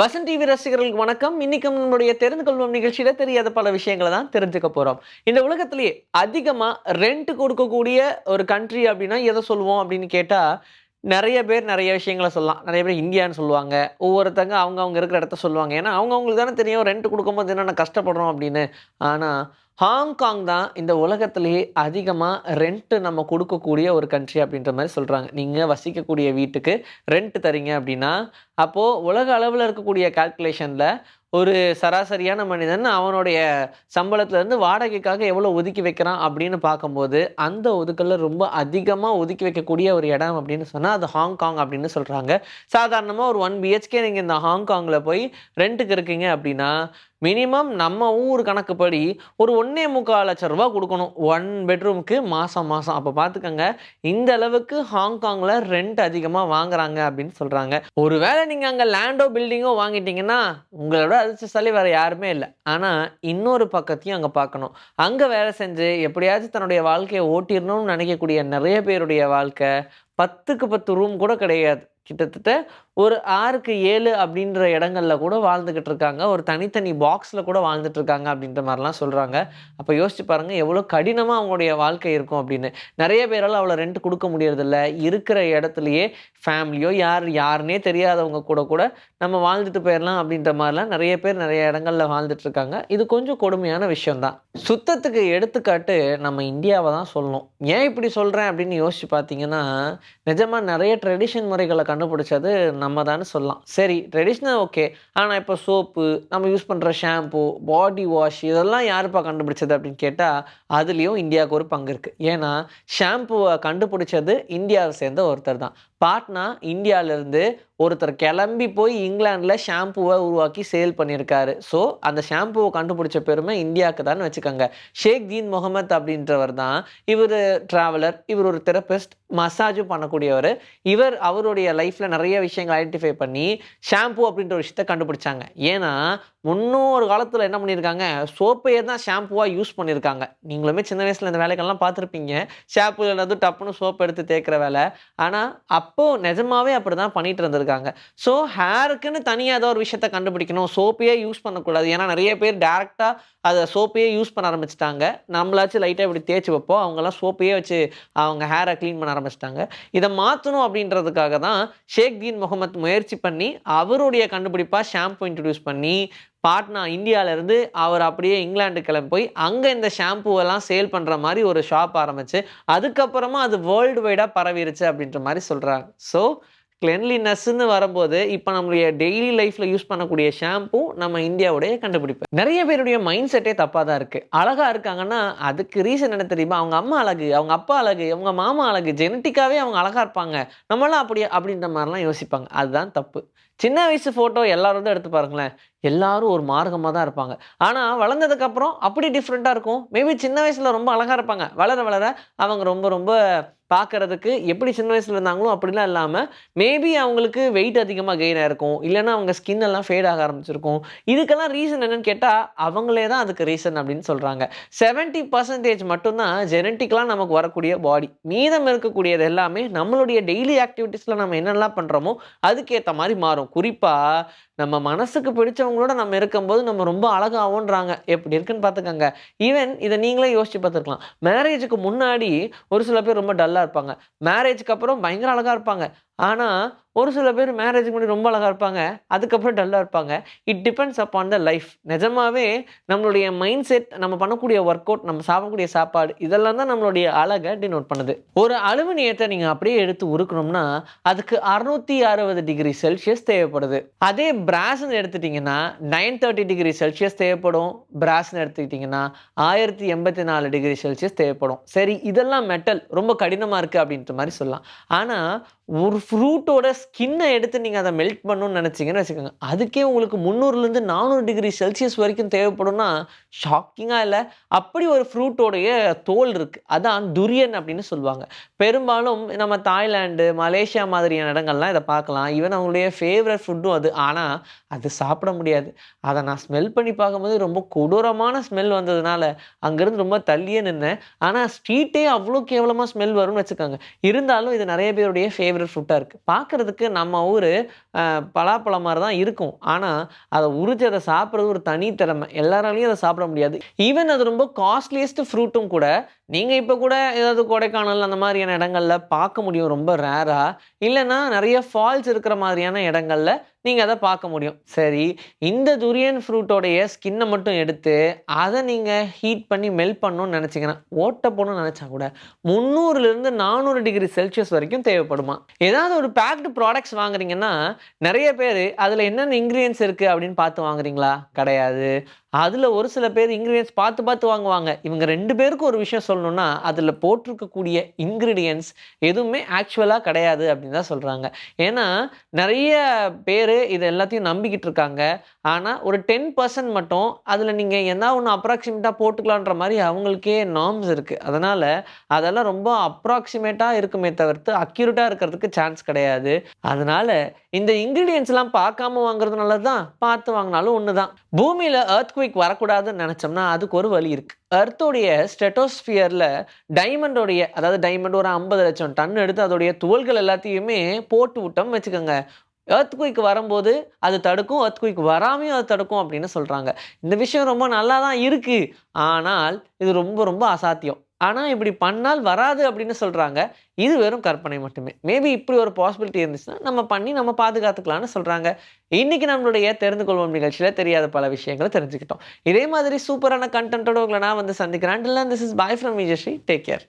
Vasanth TV ரசிகர்களுக்கு வணக்கம். இன்னைக்கு நம்மளுடைய தெரிந்து கொள்வோம் நிகழ்ச்சியில தெரியாத பல விஷயங்களை தான் தெரிஞ்சுக்க போறோம். இந்த உலகத்திலேயே அதிகமா ரெண்ட் கொடுக்கக்கூடிய ஒரு கண்ட்ரி அப்படின்னா எதை சொல்லுவோம் அப்படின்னு கேட்டா நிறைய பேர் நிறைய விஷயங்களை சொல்லலாம். நிறைய பேர் இந்தியான்னு சொல்லுவாங்க. ஒவ்வொருத்தங்க அவங்க அவங்க இருக்கிற இடத்த சொல்லுவாங்க. ஏன்னா அவங்க அவங்களுக்கு தானே தெரியும். ரெண்ட் கொடுக்கும்போது என்னென்ன கஷ்டப்படுறோம் அப்படின்னு. ஆனால் ஹாங்காங் தான் இந்த உலகத்திலேயே அதிகமாக ரெண்ட்டு நம்ம கொடுக்கக்கூடிய ஒரு கண்ட்ரி அப்படின்ற மாதிரி சொல்கிறாங்க நீங்கள் வசிக்கக்கூடிய வீட்டுக்கு ரெண்ட் தரீங்க அப்படின்னா அப்போது உலக அளவில் இருக்கக்கூடிய கால்குலேஷனில் ஒரு சராசரியான மனிதன் அவனுடைய சம்பளத்துலேருந்து வாடகைக்காக எவ்வளோ ஒதுக்கி வைக்கிறான் அப்படின்னு பார்க்கும்போது அந்த ஒதுக்கலில் ரொம்ப அதிகமாக ஒதுக்கி வைக்கக்கூடிய ஒரு இடம் அப்படின்னு சொன்னால் அது ஹாங்காங் அப்படின்னு சொல்கிறாங்க சாதாரணமாக ஒரு ஒன் பிஹெச்கே நீங்கள் இந்த ஹாங்காங்கில் போய் ரெண்ட்டுக்கு இருக்கீங்க அப்படின்னா மினிமம் நம்ம ஊர் கணக்குப்படி ஒரு ஒன்றே முக்கால் லட்ச ரூபா கொடுக்கணும். ஒன் பெட்ரூமுக்கு மாதம் மாதம் அப்போ பார்த்துக்கோங்க இந்த அளவுக்கு ஹாங்காங்கில் ரெண்ட் அதிகமாக வாங்குறாங்க அப்படின்னு சொல்கிறாங்க ஒருவேளை நீங்கள் அங்கே லேண்டோ பில்டிங்கோ வாங்கிட்டீங்கன்னா உங்களோட அதிர்ஷ்டசாலி வேறு யாருமே இல்லை. ஆனால் இன்னொரு பக்கத்தையும் அங்கே பார்க்கணும் அங்கே வேலை செஞ்சு எப்படியாச்சும் தன்னுடைய வாழ்க்கையை ஓட்டிடணும்னு நினைக்கக்கூடிய நிறைய பேருடைய வாழ்க்கை பத்துக்கு பத்து ரூம் கூட கிடையாது. கிட்டத்தட்ட ஒரு ஆறுக்கு ஏழு அப்படின்ற இடங்களில் கூட வாழ்ந்துக்கிட்டு இருக்காங்க. ஒரு தனித்தனி பாக்ஸில் கூட வாழ்ந்துட்டு இருக்காங்க அப்படின்ற மாதிரிலாம் சொல்கிறாங்க அப்போ யோசிச்சு பாருங்கள் எவ்வளோ கடினமாக அவங்களுடைய வாழ்க்கை இருக்கும் அப்படின்னு. நிறைய பேரால் அவ்வளோ ரெண்ட் கொடுக்க முடியறதில்ல. இருக்கிற இடத்துலையே ஃபேமிலியோ யார் யாருன்னே தெரியாதவங்க கூட கூட நம்ம வாழ்ந்துட்டு போயிடலாம் அப்படின்ற மாதிரிலாம் நிறைய பேர் நிறைய இடங்கள்ல வாழ்ந்துட்டு இருக்காங்க. இது கொஞ்சம் கொடுமையான விஷயம்தான். சுத்தத்துக்கு எடுத்துக்காட்டு நம்ம இந்தியாவை தான் சொல்லணும். ஏன் இப்படி சொல்கிறேன் அப்படின்னு யோசிச்சு பார்த்தீங்கன்னா நிஜமாக நிறைய ட்ரெடிஷன் முறைகளை கண்டுபிடிச்சது நம்ம தானே சொல்லலாம். சரி ட்ரெடிஷ்னல் ஓகே ஆனால் இப்போ சோப்பு நம்ம யூஸ் பண்ணுற ஷாம்பு பாடி வாஷ் இதெல்லாம் யாருப்பா கண்டுபிடிச்சது அப்படின்னு கேட்டால் அதுலேயும் இந்தியாவுக்கு ஒரு பங்கு இருக்குது ஏன்னா ஷாம்புவை கண்டுபிடிச்சது இந்தியாவை சேர்ந்த ஒருத்தர் தான் பாட்னா இந்தியாவிலேருந்து ஒருத்தர் கிளம்பி போய் இங்கிலாந்தில் ஷாம்புவை உருவாக்கி சேல் பண்ணியிருக்காரு. ஸோ அந்த ஷாம்புவை கண்டுபிடிச்ச பெருமை இந்தியாவுக்கு தான் வச்சுக்கோங்க. ஷேக் தீன் முகமத் அப்படின்றவர் தான் இவர் ட்ராவலர் இவர் ஒரு தெரப்பிஸ்ட் மசாஜும் பண்ணக்கூடியவர். இவர் அவருடைய லைஃப்பில் நிறைய விஷயங்கள் ஐடென்டிஃபை பண்ணி ஷாம்பு அப்படின்ற ஒரு விஷயத்தை கண்டுபிடிச்சாங்க. ஏன்னா முன்னொரு காலத்தில் என்ன பண்ணியிருக்காங்க? சோப்பையே தான் ஷாம்புவாக யூஸ் பண்ணியிருக்காங்க? நீங்களுமே சின்ன வயசில் இந்த வேலைகள்லாம் பார்த்துருப்பீங்க. ஷாம்பு இல்லாத டப்புன்னு சோப் எடுத்து தேய்க்கிற வேலை. ஆனால் அப் அப்போது நிஜமாவே அப்படி தான் பண்ணிட்டு இருந்திருக்காங்க. ஸோ ஹேருக்குன்னு தனியாக ஏதோ ஒரு விஷயத்த கண்டுபிடிக்கணும். சோப்பையே யூஸ் பண்ணக்கூடாது. ஏன்னா நிறைய பேர் டேரெக்டாக அதை சோப்பையே யூஸ் பண்ண ஆரம்பிச்சிட்டாங்க. நம்மளாச்சும் லைட்டாக இப்படி தேய்ச்சி வைப்போம். அவங்கெல்லாம் சோப்பையே வச்சு அவங்க ஹேரை க்ளீன் பண்ண ஆரம்பிச்சிட்டாங்க. இதை மாற்றணும் அப்படின்றதுக்காக தான் ஷேக் தீன் முகமத் முயற்சி பண்ணி அவருடைய கண்டுபிடிப்பாக ஷாம்பு இன்ட்ரடியூஸ் பண்ணி பாட்னா இந்தியாவிலேருந்து அவர் அப்படியே இங்கிலாந்து கிளம்பி போய் அங்கே இந்த ஷாம்புவெல்லாம் சேல் பண்ணுற மாதிரி ஒரு ஷாப் ஆரம்பிச்சு அதுக்கப்புறமா அது வேர்ல்டு வைடாக பரவிருச்சு அப்படின்ற மாதிரி சொல்கிறாங்க ஸோ கிளென்லினஸ்ன்னு வரும்போது இப்போ நம்மளுடைய டெய்லி லைஃப்பில் யூஸ் பண்ணக்கூடிய ஷாம்பு நம்ம இந்தியாவுடைய கண்டுபிடிப்பு. நிறைய பேருடைய மைண்ட் செட்டே தப்பாக தான் இருக்குது அழகாக இருக்காங்கன்னா அதுக்கு ரீசன் என்ன தெரியுமா? அவங்க அம்மா அழகு அவங்க அப்பா அழகு அவங்க மாமா அழகு ஜெனட்டிக்காகவே அவங்க அழகாக இருப்பாங்க. நம்மளாம் அப்படியே அப்படின்ற மாதிரிலாம் யோசிப்பாங்க. அதுதான் தப்பு. சின்ன வயசு ஃபோட்டோ எல்லாரும் எடுத்து பாருங்களேன். எல்லாரும் ஒரு மார்க்கமாக தான் இருப்பாங்க. ஆனால் வளர்ந்ததுக்கப்புறம் அப்படி டிஃப்ரெண்ட்டாக இருக்கும். மேபி சின்ன வயசில் ரொம்ப அழகாக இருப்பாங்க. வளர வளர அவங்க ரொம்ப ரொம்ப பார்க்கறதுக்கு எப்படி சின்ன வயசில் இருந்தாங்களோ அப்படிலாம் இல்லாமல் மேபி அவங்களுக்கு வெயிட் அதிகமாக கெயின் ஆகிருக்கும் இல்லைன்னா அவங்க ஸ்கின் எல்லாம் ஃபேட் ஆக ஆரம்பிச்சிருக்கும். இதுக்கெல்லாம் ரீசன் என்னென்னு கேட்டால் அவங்களே தான் அதுக்கு ரீசன் அப்படின்னு சொல்கிறாங்க செவன்ட்டி பர்சன்டேஜ் மட்டும்தான் ஜெனட்டிக்கலாக நமக்கு வரக்கூடிய பாடி மீதம் இருக்கக்கூடியது எல்லாமே நம்மளுடைய டெய்லி ஆக்டிவிட்டீஸில் நம்ம என்னெல்லாம் பண்ணுறோமோ அதுக்கேற்ற மாதிரி மாறும். குறிப்பாக நம்ம மனசுக்கு பிடிச்சவங்களோட நம்ம இருக்கும்போது நம்ம ரொம்ப அழகாவோன்றாங்க. எப்படி இருக்குன்னு பார்த்துக்கோங்க. ஈவன் இதை நீங்களே யோசிச்சு பார்த்துருக்கலாம். மேரேஜுக்கு முன்னாடி ஒரு சில பேர் ரொம்ப டல்லாக இருப்பாங்க. மேரேஜுக்கு அப்புறம் பயங்கர அழகாக இருப்பாங்க. ஆனால் ஒரு சில பேர் மேரேஜுக்கு முன்னாடி ரொம்ப அழகாக இருப்பாங்க. அதுக்கப்புறம் டல்லாக இருப்பாங்க. It depends upon the life நிஜமாவே நம்மளுடைய மைண்ட் செட் நம்ம பண்ணக்கூடிய ஒர்க் அவுட் நம்ம சாப்பிடக்கூடிய சாப்பாடு இதெல்லாம் தான் நம்மளுடைய அழகை டினோட் பண்ணுது. ஒரு அலுமினியத்தை நீங்கள் அப்படியே எடுத்து உருக்கணும்னா அதுக்கு அறுநூத்தி அறுபது டிகிரி செல்சியஸ் தேவைப்படுது. அதே பிராஸ்ன்னு எடுத்துட்டிங்கன்னா நைன் தேர்ட்டி டிகிரி செல்சியஸ் தேவைப்படும். பிராஸ்ன்னு எடுத்துக்கிட்டிங்கன்னா ஆயிரத்தி எண்பத்தி நாலு டிகிரி செல்சியஸ் தேவைப்படும். சரி இதெல்லாம் மெட்டல் ரொம்ப கடினமாக இருக்குது அப்படின்ற மாதிரி சொல்லலாம். ஆனால் ஒரு ஃப்ரூட்டோட ஸ்கின்னை எடுத்து நீங்கள் அதை மெல்ட் பண்ணணும்னு நினச்சிங்கன்னு வச்சுக்கோங்க. அதுக்கே உங்களுக்கு முந்நூறுலேருந்து நானூறு டிகிரி செல்சியஸ் வரைக்கும் தேவைப்படும்னா ஷாக்கிங்காக இல்லை அப்படி ஒரு ஃப்ரூட்டோடைய தோல் இருக்குது அதான் துரியன் அப்படின்னு சொல்லுவாங்க. பெரும்பாலும் நம்ம தாய்லாந்து மலேசியா மாதிரியான இடங்கள்லாம் இதை பார்க்கலாம். ஈவன் அவங்களுடைய ஃபேவரட் ஃபுட்டும் அது. ஆனால் அது சாப்பிட முடியாது. அதை நான் ஸ்மெல் பண்ணி பார்க்கும்போது ரொம்ப கொடூரமான ஸ்மெல் வந்ததுனால அங்கேருந்து ரொம்ப தள்ளியே நின்னேன். ஆனால் ஸ்ட்ரீட்டே அவ்வளோ கேவலமாக ஸ்மெல் வரும்னு வச்சுக்கோங்க. இருந்தாலும் இது நிறைய பேருடைய ஃபேவரட் ஃபேவரட் ஃப்ரூட்டாக இருக்குது பார்க்குறதுக்கு நம்ம ஊர் பலாப்பழம் மாதிரி தான் இருக்கும். ஆனால் அதை உரிச்சு அதை சாப்பிட்றது ஒரு தனித்திறமை எல்லாராலையும் அதை சாப்பிட முடியாது. ஈவன் அது ரொம்ப காஸ்ட்லியஸ்ட் ஃப்ரூட்டும் கூட நீங்கள் இப்போ கூட ஏதாவது கொடைக்கானல் அந்த மாதிரியான இடங்கள்ல பார்க்க முடியும். ரொம்ப ரேராக இல்லைன்னா நிறைய ஃபால்ஸ் இருக்கிற மாதிரியான இடங்களில் நீங்கள் அதை பார்க்க முடியும். சரி இந்த துரியன் ஃப்ரூட்டோடைய ஸ்கின்னை மட்டும் எடுத்து அதை நீங்கள் ஹீட் பண்ணி மெல்ட் பண்ணணும்னு நினச்சிங்கன்னா ஓட்ட போகணும்னு நினச்சா கூட முந்நூறுலேருந்து நானூறு டிகிரி செல்சியஸ் வரைக்கும் தேவைப்படுமா? ஏதாவது ஒரு பேக்டு ப்ராடக்ட்ஸ் வாங்குறீங்கன்னா நிறைய பேர் அதில் என்னென்ன இன்க்ரீடியன்ஸ் இருக்குது அப்படின்னு பார்த்து வாங்குறீங்களா? கிடையாது. அதில் ஒரு சில பேர் இன்க்ரீடியன்ஸ் பார்த்து பார்த்து வாங்குவாங்க. இவங்க ரெண்டு பேருக்கும் ஒரு விஷயம் சொல்லணும்னா அதில் போட்டிருக்கக்கூடிய இன்க்ரீடியன்ஸ் எதுவுமே ஆக்சுவலாக கிடையாது அப்படின்னு தான் சொல்கிறாங்க ஏன்னா நிறைய பேர் இது எல்லாத்தையும் நம்பிக்கிட்டு இருக்காங்க. ஆனால் ஒரு டென் பர்சன்ட் மட்டும் அதில் நீங்கள் என்ன ஒன்று அப்ராக்சிமேட்டாக போட்டுக்கலான்ற மாதிரி அவங்களுக்கே நார்ம்ஸ் இருக்குது அதனால் அதெல்லாம் ரொம்ப அப்ராக்சிமேட்டாக இருக்குமே தவிர்த்து அக்யூரேட்டாக இருக்கிறதுக்கு சான்ஸ் கிடையாது. அதனால் இந்த இன்க்ரீடியன்ஸ்லாம் பார்க்காம வாங்குறது நல்லது தான் பார்த்து வாங்கினாலும் ஒன்று தான் பூமியில் earthquake வரக்கூடாதுன்னு நினச்சோம்னா அதுக்கு ஒரு வழி இருக்குது அர்த்தோடைய ஸ்டெட்டோஸ்பியரில் டைமண்டோடைய அதாவது டைமண்ட் ஒரு ஐம்பது லட்சம் டன் எடுத்து அதோடைய துகள்கள் எல்லாத்தையுமே போட்டு விட்டோம் வச்சுக்கோங்க. Earthquake வரும்போது அது தடுக்கும் earthquake வராமையும் அது தடுக்கும் அப்படின்னு சொல்கிறாங்க இந்த விஷயம் ரொம்ப நல்லா தான் இருக்குது ஆனால் இது ரொம்ப ரொம்ப அசாத்தியம். ஆனால் இப்படி பண்ணால் வராது அப்படின்னு சொல்கிறாங்க இது வெறும் கற்பனை மட்டுமே. மேபி இப்படி ஒரு பாசிபிலிட்டி இருந்துச்சுன்னா நம்ம பண்ணி நம்ம பாதுகாத்துக்கலாம்னு சொல்கிறாங்க இன்னைக்கு நம்மளுடைய தெரிந்து கொள்வோம் நிகழ்ச்சியில் தெரியாத பல விஷயங்களை தெரிஞ்சுக்கிட்டோம். இதே மாதிரி சூப்பரான கண்டென்ட்டோட உங்களை நான் வந்து சந்திக்கிறேன். This is bye from Vijayasri take care